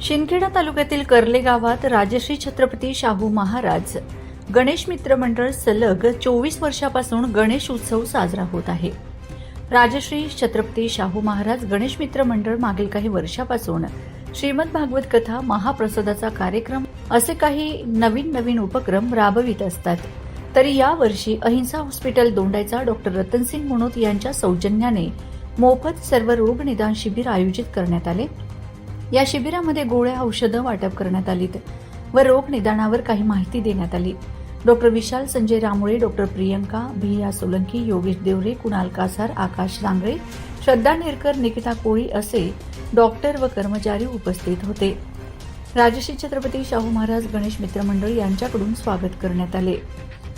शिंदखेडा तालुक्यातील कर्ले गावात राजश्री छत्रपती शाहू महाराज गणेश मित्र मंडळ सलग चोवीस वर्षापासून गणेश उत्सव साजरा होत आहे. राजश्री छत्रपती शाहू महाराज गणेश मित्र मंडळ मागील काही वर्षापासून श्रीमद भागवत कथा महाप्रसादाचा कार्यक्रम असे काही नवीन नवीन उपक्रम राबवित असतात. तरी यावर्षी अहिंसा हॉस्पिटल दोंडायचा डॉक्टर रतनसिंग मनोत यांच्या सौजन्याने मोफत सर्व रोग निदान शिबिर आयोजित करण्यात आले. या शिबिरामध्ये गोळ्या औषधं वाटप करण्यात आलीत व रोग निदानावर काही माहिती देण्यात आली. डॉक्टर विशाल संजय रामुळे डॉक्टर प्रियंका भिया सोलंकी योगेश देवरे कुणाल कासार आकाश सांगळे श्रद्धा नेरकर निकिता कोळी असे डॉक्टर व कर्मचारी उपस्थित होते. राजश्री छत्रपती शाहू महाराज गणेश मित्र मंडळ यांच्याकडून स्वागत करण्यात आले.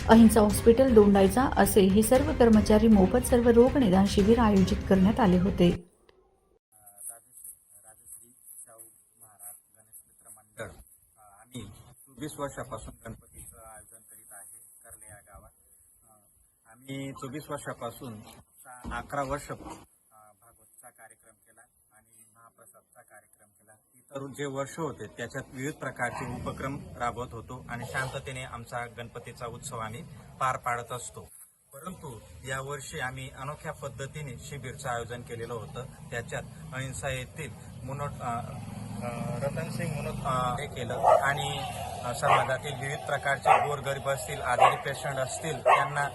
अहिंसा हॉस्पिटल दोंडायचा असे हे सर्व कर्मचारी मोफत सर्व रोग निदान शिबिर आयोजित करण्यात आले होते राजश्री राजश्री शाहू महाराज गणेश मित्र मंडळ आम्ही चोवीस वर्षापासून गणपतीचं आयोजन करीत आहे कर्ले या गावात. आम्ही चोवीस वर्षापासून अकरा वर्ष भागवतचा कार्यक्रम केला आणि महाप्रसादचा कार्यक्रम केला. इतर जे वर्ष होते त्याच्यात विविध प्रकारचे उपक्रम राबवत होतो आणि शांततेने आमचा गणपतीचा उत्सव आम्ही पार पाडत असतो. परंतु यावर्षी आम्ही अनोख्या पद्धतीने शिबिरचं आयोजन केलेलं होतं. त्याच्यात अहिंसा येथील मुनोट रतन सिंग म्हणून हे केलं. आणि समाजातील विविध प्रकारचे गोरगरीब असतील आजारी पेशंट असतील त्यांना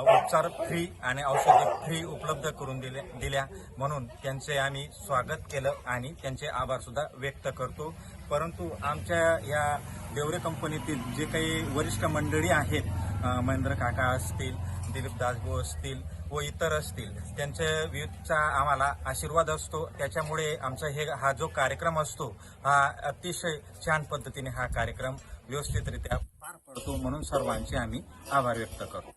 उपचार फ्री आणि औषधे फ्री उपलब्ध करून दिले दिल्या म्हणून त्यांचे आम्ही स्वागत केलं आणि त्यांचे आभार सुद्धा व्यक्त करतो. परंतु आमच्या या देवरे कंपनीतील जे काही वरिष्ठ मंडळी आहेत महेंद्र काका असतील दिलीप दासभाऊ असतील व इतर असतील त्यांच्या विविधचा आम्हाला आशीर्वाद असतो. त्याच्यामुळे आमचा हे हा जो कार्यक्रम असतो हा अतिशय छान पद्धतीने हा कार्यक्रम व्यवस्थितरित्या पार पडतो म्हणून सर्वांचे आम्ही आभार व्यक्त करतो.